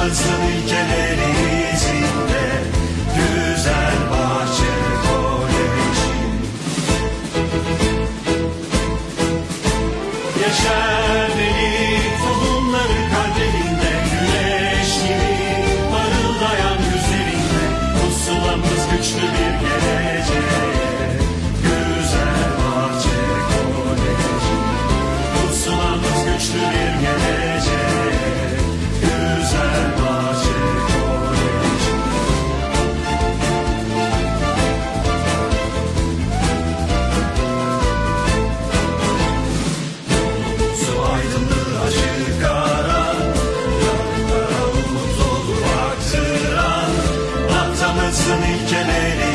Vatanımızın ilkeleri izinde güzel bahçe koleji. Yaşar delik tohumları kaderinde güneş gibi parıldayan yüzlerinde pusulamız güçlü bir gelecek. Atamızın ilkeleri